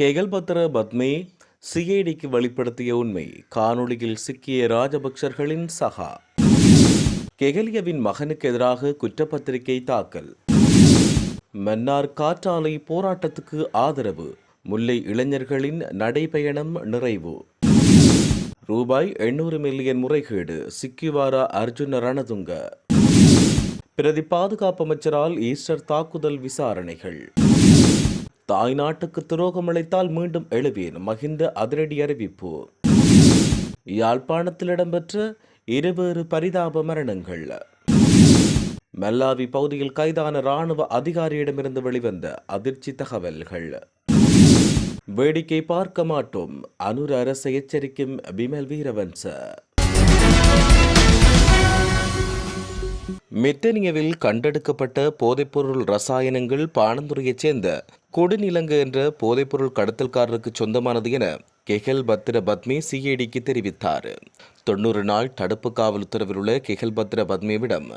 கெகல்பத்ர பத்மே சிஐடிக்கு வெளிப்படுத்திய உண்மை காணொளியில் சிக்கிய ராஜபக்சர்களின் சகா. கெகலியவின் மகனுக்கு எதிராக குற்றப்பத்திரிகை தாக்கல். மன்னார் காற்றாலை போராட்டத்துக்கு ஆதரவு முல்லை இளைஞர்களின் நடைபயணம் நிறைவு. ரூபாய் எண்ணூறு மில்லியன் முறைகேடு சிக்கிவாரா அர்ஜுன ரணதுங்க. பிரதி பாதுகாப்பு அமைச்சரால் ஈஸ்டர் தாக்குதல் விசாரணைகள். தாய் நாட்டுக்கு துரோகம் அளித்தால் மீண்டும் எழுவேன் மகிந்த அதிரடி அறிவிப்பு. யாழ்ப்பாணத்தில் இடம்பெற்ற இருவேறு பரிதாப மரணங்கள். மல்லாவி பகுதியில் கைதான ராணுவ அதிகாரியிடமிருந்து வெளிவந்த அதிர்ச்சி தகவல்கள். வேடிக்கை பார்க்க மாட்டோம் அனுர அரசை எச்சரிக்கும் பிமல் வீரவன்ச. மெத்தனியவில் கண்டெடுக்கப்பட்ட போதைப்பொருள் ரசாயனங்கள் பாணந்துறையைச் சேர்ந்த கொடுநிலங்கு என்ற போதைப்பொருள் கடத்தல்காரருக்கு சொந்தமானது என கெஹல் பத்ர பத்மி சிஐடிக்கு தெரிவித்தார். தொண்ணூறு நாள் தடுப்பு காவல் உத்தரவில் உள்ள கெஹல் பத்மேவிடம்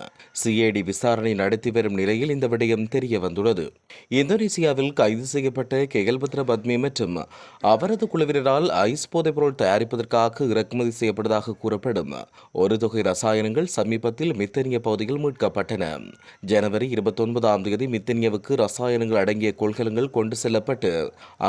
சிஐடி விசாரணை நடத்தி வரும் நிலையில் இந்த விடயம் தெரிய வந்துள்ளது. இந்தோனேசியாவில் கைது செய்யப்பட்ட கெஹல் பத்மே மற்றும் அவரது குழுவினரால் ஐஸ் போதைப்பொருள் தயாரிப்பதற்காக இறக்குமதி செய்யப்பட்டதாக கூறப்படும். ஒரு தொகை ரசாயனங்கள் சமீபத்தில் மித்தனிய பகுதியில் மீட்கப்பட்டன. ஜனவரி இருபத்தொன்பதாம் தேதி மித்தனியவுக்கு ரசாயனங்கள் அடங்கிய கொள்கலங்கள் கொண்டு செல்லப்பட்டு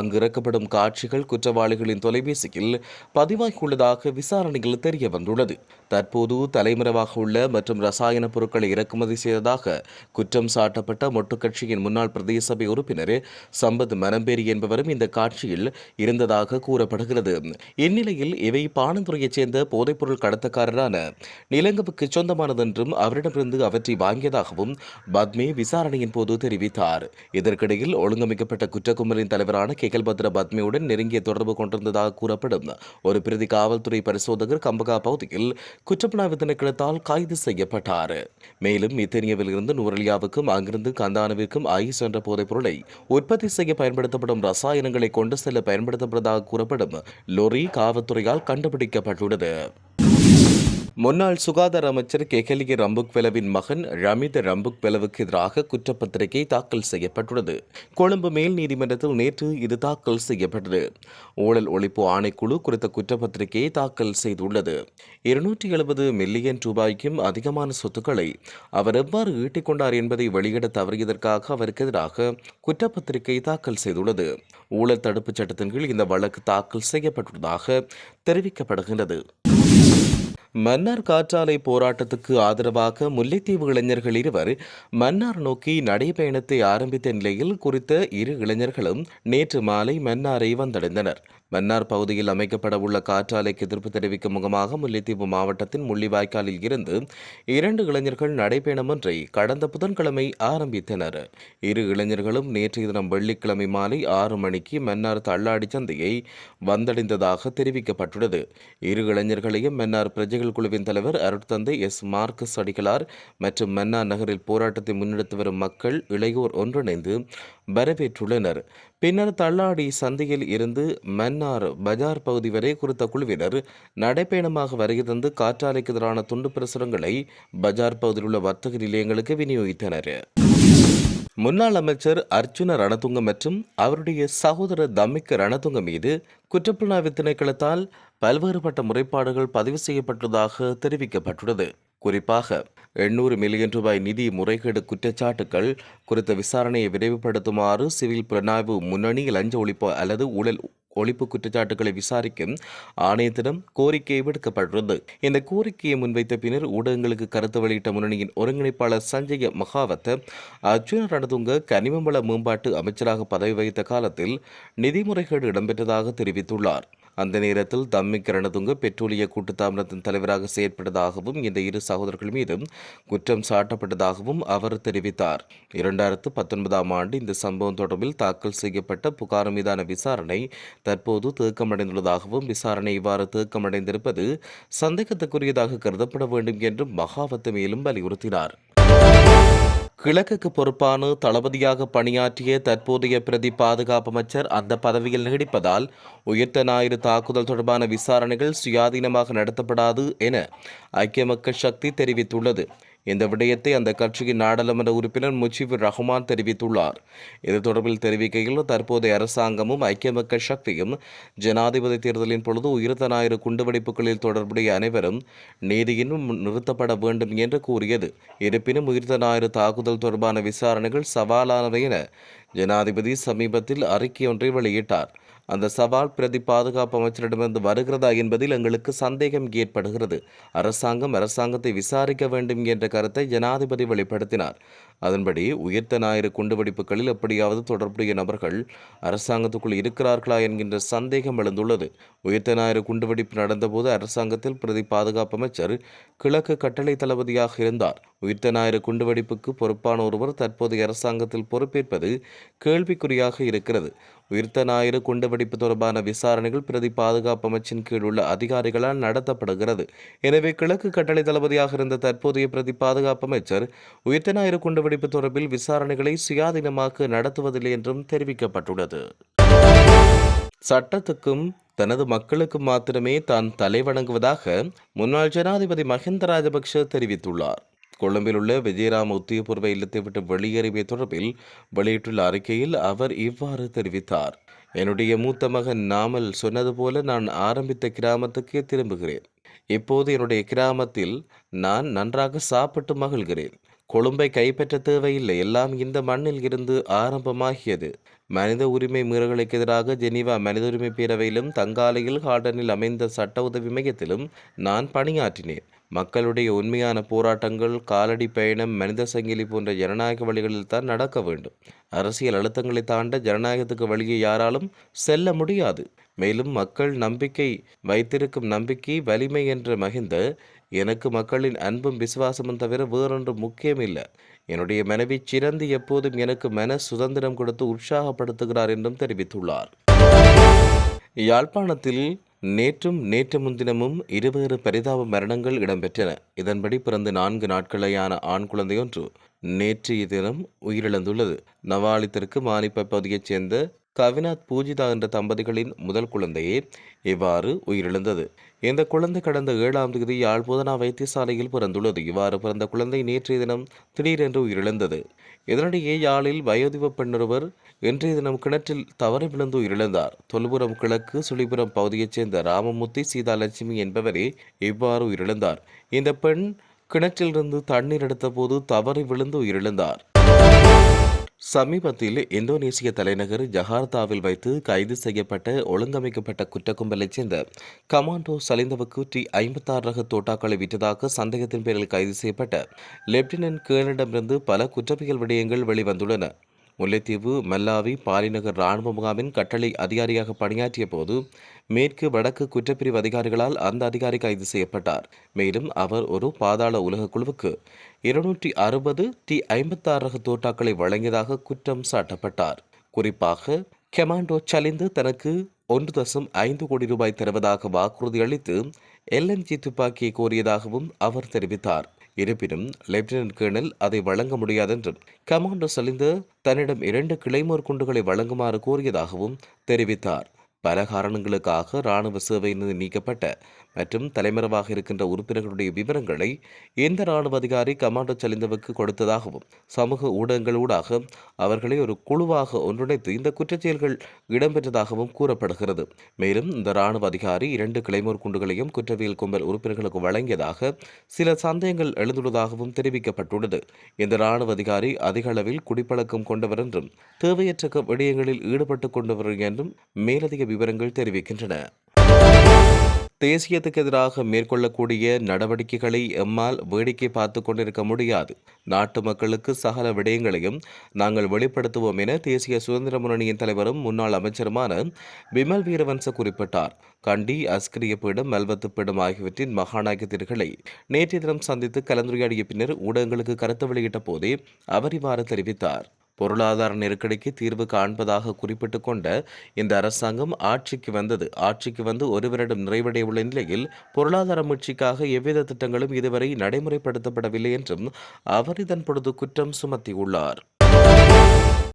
அங்கு இறக்கப்படும் காட்சிகள் குற்றவாளிகளின் தொலைபேசியில் பதிவாகியுள்ளதாக விசாரணையில் தெரிய வந்துள்ளது. தற்போது தலைமறைவாக உள்ள மற்றும் ரசாயன பொருட்களை இறக்குமதி செய்ததாக குற்றம் சாட்டப்பட்ட மொட்டு கட்சியின் முன்னாள் பிரதேச சபை உறுப்பினர் சம்பத் மனம்பேரி என்பவரும் இந்த காட்சியில் இருந்ததாக கூறப்படுகிறது. இந்நிலையில் இவை பானந்துறையைச் சேர்ந்த போதைப்பொருள் கடத்தக்காரரான நிலங்கவுக்கு சொந்தமானது என்றும் அவரிடமிருந்து அவற்றை வாங்கியதாகவும் பத்மே விசாரணையின் போது தெரிவித்தார். இதற்கிடையில் ஒழுங்கமைக்கப்பட்ட குற்றக்கும்பலின் தலைவரான கேகல்பத்ர பத்மியுடன் நெருங்கிய தொடர்பு கொண்டிருந்ததாக கூறப்படும் ஒரு பிரதி காவல்துறை பரிசோதகர் கம்பகா பகுதியில் குற்றப்புலனாய்வு திணைக்களத்தால் கைது செய்யப்பட்டார். மேலும் இத்தேனியாவில் இருந்து நூரலியாவுக்கும் அங்கிருந்து கந்தானவிற்கும் ஐஸ் என்ற போதைப் பொருளை உற்பத்தி செய்ய பயன்படுத்தப்படும் ரசாயனங்களை கொண்டு செல்ல பயன்படுத்தப்படுவதாக கூறப்படும் லொரி காவல்துறையால் கண்டுபிடிக்கப்பட்டுள்ளது. முன்னாள் சுகாதார அமைச்சர் கெகலிய ரம்புக்வெலவின் மகன் ரமித ரம்புக்வெலவுக்கு எதிராக குற்றப்பத்திரிகை தாக்கல் செய்யப்பட்டுள்ளது. கொழும்பு மேல் நீதிமன்றத்தில் நேற்று இது தாக்கல் செய்யப்பட்டது. ஊழல் ஒழிப்பு ஆணைக்குழு குறித்த குற்றப்பத்திரிகையை தாக்கல் செய்துள்ளது. இருநூற்றி எழுபது மில்லியன் ரூபாய்க்கும் அதிகமான சொத்துக்களை அவர் எவ்வாறு ஈட்டிக் கொண்டார் என்பதை வெளியிட தவறியதற்காக அவருக்கு எதிராக குற்றப்பத்திரிகை தாக்கல் செய்துள்ளது. ஊழல் தடுப்புச் சட்டத்தின் கீழ் இந்த வழக்கு தாக்கல் செய்யப்பட்டுள்ளதாக தெரிவிக்கப்படுகின்றது. மன்னார் காற்றாலை போராட்டத்துக்கு ஆதரவாக முல்லைத்தீவு இளைஞர்கள் இருவர் மன்னார் நோக்கி நடைபயணத்தை ஆரம்பித்த நிலையில் குறித்த இரு இளைஞர்களும் நேற்று மாலை மன்னாரை வந்தடைந்தனர். மன்னார் பகுதியில் அமைக்கப்பட உள்ள காற்றாலைக்கு எதிர்ப்பு தெரிவிக்கும் முகமாக முல்லைத்தீவு மாவட்டத்தின் முள்ளிவாய்க்காலில் இருந்து இரண்டு இளைஞர்கள் நடைபயணம் ஒன்றை கடந்த புதன்கிழமை ஆரம்பித்தனர். இரு இளைஞர்களும் நேற்றைய தினம் வெள்ளிக்கிழமை மாலை ஆறு மணிக்கு மன்னார் தள்ளாடி சந்தையை வந்தடைந்ததாக தெரிவிக்கப்பட்டுள்ளது. இரு இளைஞர்களையும் மன்னார் பிரஜைகள் குழுவின் தலைவர் அருட்தந்தை எஸ். மார்க்கஸ் அடிகளார் மற்றும் மன்னார் நகரில் போராட்டத்தை முன்னெடுத்து வரும் மக்கள் இளையோர் ஒன்றிணைந்து வரவேற்றுள்ளனர். பின்னர் தள்ளாடி சந்தையில் இருந்து மன்னார் பஜார் பகுதி வரை குறித்த குழுவினர் நடைப்பயணமாக வருகை தந்து காற்றாலைக்கு எதிரான துண்டு பிரசுரங்களை பஜார் பகுதியில் உள்ள வர்த்தக நிலையங்களுக்கு விநியோகித்தனர். முன்னாள் அமைச்சர் அர்ஜுன ரணதுங்க மற்றும் அவருடைய சகோதரர் தம்மிக்க ரணதுங்க மீது குற்றப்புலனாய்வு திணைக்களத்தால் பல்வேறுபட்ட முறைப்பாடுகள் பதிவு செய்யப்பட்டதாக தெரிவிக்கப்பட்டுள்ளது. குறிப்பாக எண்ணூறு மில்லியன் ரூபாய் நிதி முறைகேடு குற்றச்சாட்டுகள் குறித்த விசாரணையை விரைவுபடுத்துமாறு சிவில் புலனாய்வு முன்னணி லஞ்ச ஒழிப்பு அல்லது ஊழல் ஒழிப்பு குற்றச்சாட்டுகளை விசாரிக்கும் ஆணையத்திடம் கோரிக்கை விடுக்கப்பட்டுள்ளது இந்த கோரிக்கையை முன்வைத்த பின்னர் ஊடகங்களுக்கு கருத்து வெளியிட்ட முன்னணியின் ஒருங்கிணைப்பாளர் சஞ்சய மகாவத்த அர்ஜுன ரணதுங்க கனிமவள மேம்பாட்டு அமைச்சராக பதவி வகித்த காலத்தில் நிதி முறைகேடு இடம்பெற்றதாக தெரிவித்துள்ளார். அந்த நேரத்தில் தம்மிக் ரணதுங்க பெட்ரோலிய கூட்டுத்தாபனத்தின் தலைவராக செயற்பட்டதாகவும் இந்த இரு சகோதரர்கள் மீதும் குற்றம் சாட்டப்பட்டதாகவும் அவர் தெரிவித்தார். இரண்டாயிரத்து பத்தொன்பதாம் ஆண்டு இந்த சம்பவம் தொடர்பில் தாக்கல் செய்யப்பட்ட புகார் மீதான விசாரணை தற்போது தேக்கமடைந்துள்ளதாகவும் விசாரணை இவ்வாறு தேக்கமடைந்திருப்பது சந்தேகத்துக்குரியதாக கருதப்பட வேண்டும் என்றும் மகாவத்த மேலும் வலியுறுத்தினார். கிழக்குக்கு பொறுப்பான தளபதியாக பணியாற்றிய தற்போதைய பிரதி பாதுகாப்பு அமைச்சர் அந்த பதவியில் நீடிப்பதால் உயிர்த்த ஞாயிறு தாக்குதல் தொடர்பான விசாரணைகள் சுயாதீனமாக நடத்தப்படாது என ஐக்கிய மக்கள் சக்தி தெரிவித்துள்ளது. இந்த விடயத்தை அந்த கட்சியின் நாடாளுமன்ற உறுப்பினர் முஜிபுர் ரஹ்மான் தெரிவித்துள்ளார். இது தொடர்பில் தெரிவிக்கையில் தற்போதைய அரசாங்கமும் ஐக்கிய மக்கள் சக்தியும் ஜனாதிபதி தேர்தலின் பொழுது உயிர்த்த ஞாயிறு குண்டுவெடிப்புகளில் தொடர்புடைய அனைவரும் நீதியினும் நிறுத்தப்பட வேண்டும் என்று கூறியது. இருப்பினும் உயிர்த்த ஞாயிறு தாக்குதல் தொடர்பான விசாரணைகள் சவாலானவை என ஜனாதிபதி சமீபத்தில் அறிக்கை ஒன்றை வெளியிட்டார். அந்த சவால் பிரதி பாதுகாப்பு அமைச்சரிடமிருந்து வருகிறதா என்பதில் எங்களுக்கு சந்தேகம் ஏற்படுகிறது. அரசாங்கம் அரசாங்கத்தை விசாரிக்க வேண்டும் என்ற கருத்தை ஜனாதிபதி வெளிப்படுத்தினார். அதன்படி உயிர்த்த ஞாயிறு குண்டுவெடிப்புகளில் எப்படியாவது தொடர்புடைய நபர்கள் அரசாங்கத்துக்குள் இருக்கிறார்களா என்கின்ற சந்தேகம் எழுந்துள்ளது. உயிர்த்த ஞாயிறு குண்டுவெடிப்பு நடந்தபோது அரசாங்கத்தில் பிரதி பாதுகாப்பு அமைச்சர் கிழக்கு கட்டளை தளபதியாக இருந்தார். உயிர்த்த ஞாயிறு குண்டுவெடிப்புக்கு பொறுப்பான ஒருவர் தற்போதைய அரசாங்கத்தில் பொறுப்பேற்பது கேள்விக்குறியாக இருக்கிறது. உயிர்த்த ஞாயிறு குண்டுவெடிப்பு தொடர்பான விசாரணைகள் பிரதி பாதுகாப்பு அமைச்சின் கீழ் உள்ள அதிகாரிகளால் நடத்தப்படுகிறது. எனவே கிழக்கு கட்டளை தளபதியாக இருந்த தற்போதைய பிரதி பாதுகாப்பு அமைச்சர் உயிர்த்த ஞாயிறு குண்டுவெடிப்பு தொடர்பில் விசாரணைகளை சுயாதீனமாக நடத்துவதில்லை என்றும் தெரிவிக்கப்பட்டுள்ளது. சட்டத்துக்கும் தனது மக்களுக்கும் மாத்திரமே தான் தலைவணங்குவதாக முன்னாள் ஜனாதிபதி மஹிந்த ராஜபக்ஷ தெரிவித்துள்ளார். கொழும்பில் உள்ள விஜயராம உத்தியபூர்வ இல்லத்தை விட்டு வெளியேறிய தொடர்பில் வெளியிட்டுள்ள அறிக்கையில் அவர் இவ்வாறு தெரிவித்தார். என்னுடைய மூத்த மகன் நாமல் சொன்னது போல நான் ஆரம்பித்த கிராமத்துக்கே திரும்புகிறேன். இப்போது என்னுடைய கிராமத்தில் நான் நன்றாக சாப்பிட்டு மகிழ்கிறேன். கொழும்பை கைப்பற்ற தேவையில்லை. எல்லாம் இந்த மண்ணில் இருந்து ஆரம்பமாகியது. மனித உரிமை மீறல்களுக்கு எதிராக ஜெனீவா மனித உரிமை பேரவையிலும் தங்காலையில் ஹார்டனில் அமைந்த சட்ட உதவி மையத்திலும் நான் பணியாற்றினேன். மக்களுடைய உண்மையான போராட்டங்கள் காலடி பயணம் மனித சங்கிலி போன்ற ஜனநாயக வழிகளில் தான் நடக்க வேண்டும். அரசியல் அழுத்தங்களை தாண்ட ஜனநாயகத்துக்கு வழியை யாராலும் செல்ல முடியாது. மேலும் மக்கள் நம்பிக்கை வைத்திருக்கும் நம்பிக்கை வலிமை என்ற மகிந்த எனக்கு மக்களின் அன்பும் விசுவாசமும் தவிர வேறொன்று முக்கியமில்லை என்னுடைய மனைவி சிறந்து எப்போதும் எனக்கு மன சுதந்திரம் கொடுத்து உற்சாகப்படுத்துகிறார் என்றும் தெரிவித்துள்ளார். யாழ்ப்பாணத்தில் நேற்றும் நேற்று முன்தினமும் இருவேறு பரிதாப மரணங்கள் இடம்பெற்றன. இதன்படி பிறந்து நான்கு நாட்களேயான ஆண் குழந்தையொன்று நேற்றைய தினம் உயிரிழந்துள்ளது. நவாலித்திற்கு மானிப்ப பகுதியைச் சேர்ந்த கவினாத் பூஜிதா என்ற தம்பதிகளின் முதல் குழந்தையே இவ்வாறு உயிரிழந்தது. இந்த குழந்தை கடந்த ஏழாம் தேதி யாழ் போதனா வைத்தியசாலையில் பிறந்துள்ளது. இவ்வாறு பிறந்த குழந்தை நேற்றைய தினம் திடீரென்று உயிரிழந்தது. இதனிடையே யாழில் வயோதிப பெண்ணொருவர் இன்றைய தினம் கிணற்றில் தவறி விழுந்து உயிரிழந்தார். தொல்புரம் கிழக்கு சுழிபுரம் பகுதியைச் சேர்ந்த ராமமூர்த்தி சீதாலட்சுமி என்பவரே இவ்வாறு உயிரிழந்தார். இந்த பெண் கிணற்றிலிருந்து தண்ணீர் எடுத்தபோது தவறி விழுந்து உயிரிழந்தார். சமீபத்தில் இந்தோனேசிய தலைநகர் ஜகார்த்தாவில் வைத்து கைது செய்யப்பட்ட ஒழுங்கமைக்கப்பட்ட குற்றக்கும்பலைச் சேர்ந்த கமாண்டோ சலிந்தவுக்கு டி ஐம்பத்தாறு ரக தோட்டாக்களை விற்றதாக சந்தேகத்தின் பேரில் கைது செய்யப்பட்ட லெப்டினன்ட் கேர்னலிடமிருந்து பல குற்றவியல் விடயங்கள் வெளிவந்துள்ளன. முல்லைத்தீவு மல்லாவி பாலிநகர் இராணுவ முகாமின் கட்டளை அதிகாரியாக பணியாற்றிய போது மேற்கு வடக்கு குற்றப்பிரிவு அதிகாரிகளால் அந்த அதிகாரி கைது செய்யப்பட்டார். மேலும் அவர் ஒரு பாதாள உலக குழுவுக்கு இருநூற்றி அறுபது டி ஐம்பத்தாறு ரக தோட்டாக்களை வழங்கியதாக குற்றம் சாட்டப்பட்டார். குறிப்பாக கெமாண்டோ சலிந்து தனக்கு ஒன்று தசம் ஐந்து கோடி ரூபாய் தருவதாக வாக்குறுதி அளித்து எல்என்ஜி துப்பாக்கியை கோரியதாகவும் அவர் தெரிவித்தார். இருப்பினும் லெப்டினன்ட் கேர்னல் அதை வழங்க முடியாதென்றும் கமாண்டோ சலிந்து தன்னிடம் இரண்டு கிளைமோர் குண்டுகளை வழங்குமாறு கோரியதாகவும் தெரிவித்தார். பல காரணங்களுக்காக இராணுவ சேவையிலிருந்து நீக்கப்பட்ட மற்றும் தலைமறைவாக இருக்கின்ற உறுப்பினர்களுடைய விவரங்களை எந்த இராணுவ அதிகாரி கமாண்டோ சலிந்தவுக்கு கொடுத்ததாகவும் சமூக ஊடகங்களூடாக அவர்களை ஒரு குழுவாக ஒன்றிணைத்து இந்த குற்றச்செயல்கள் இடம்பெற்றதாகவும் கூறப்படுகிறது. மேலும் இந்த இராணுவ அதிகாரி இரண்டு கிளைமோர் குண்டுகளையும் குற்றவியல் கும்பல் உறுப்பினர்களுக்கு வழங்கியதாக சில சந்தேகங்கள் எழுந்துள்ளதாகவும் தெரிவிக்கப்பட்டுள்ளது. இந்த இராணுவ அதிகாரி அதிக அளவில் குடிப்பழக்கம் கொண்டவர் என்றும் தேவையற்ற விடயங்களில் ஈடுபட்டு கொண்டவர் என்றும் மேலதிக விவரங்கள் தெரிவிக்கின்றன. தேசியத்துக்கு எதிராக மேற்கொள்ளக்கூடிய நடவடிக்கைகளை எம்மால் வேடிக்கை பார்த்து கொண்டிருக்க முடியாது. நாட்டு மக்களுக்கு சகல விடயங்களையும் நாங்கள் வெளிப்படுத்துவோம் என தேசிய சுதந்திர முன்னணியின் தலைவரும் முன்னாள் அமைச்சருமான விமல் வீரவன்ச குறிப்பிட்டார். கண்டி அஸ்கிரிய பீடம் மல்வத்து பீடம் ஆகியவற்றின் மகாநாயகத்திற்களை நேற்றைய தினம் சந்தித்து கலந்துரையாடிய பின்னர் ஊடகங்களுக்கு கருத்து வெளியிட்ட போதே அவர் இவ்வாறு தெரிவித்தார். பொருளாதார நெருக்கடிக்கு தீர்வு காண்பதாக குறிப்பிட்டு கொண்ட இந்த அரசாங்கம் ஆட்சிக்கு வந்தது. ஆட்சிக்கு வந்து ஒரு வருடம் நிறைவடைய உள்ள நிலையில் பொருளாதார மீட்சிக்காக எவ்வித திட்டங்களும் இதுவரை நடைமுறைப்படுத்தப்படவில்லை என்றும் அவர் இதன் பொழுது குற்றம் சுமத்தியுள்ளார்.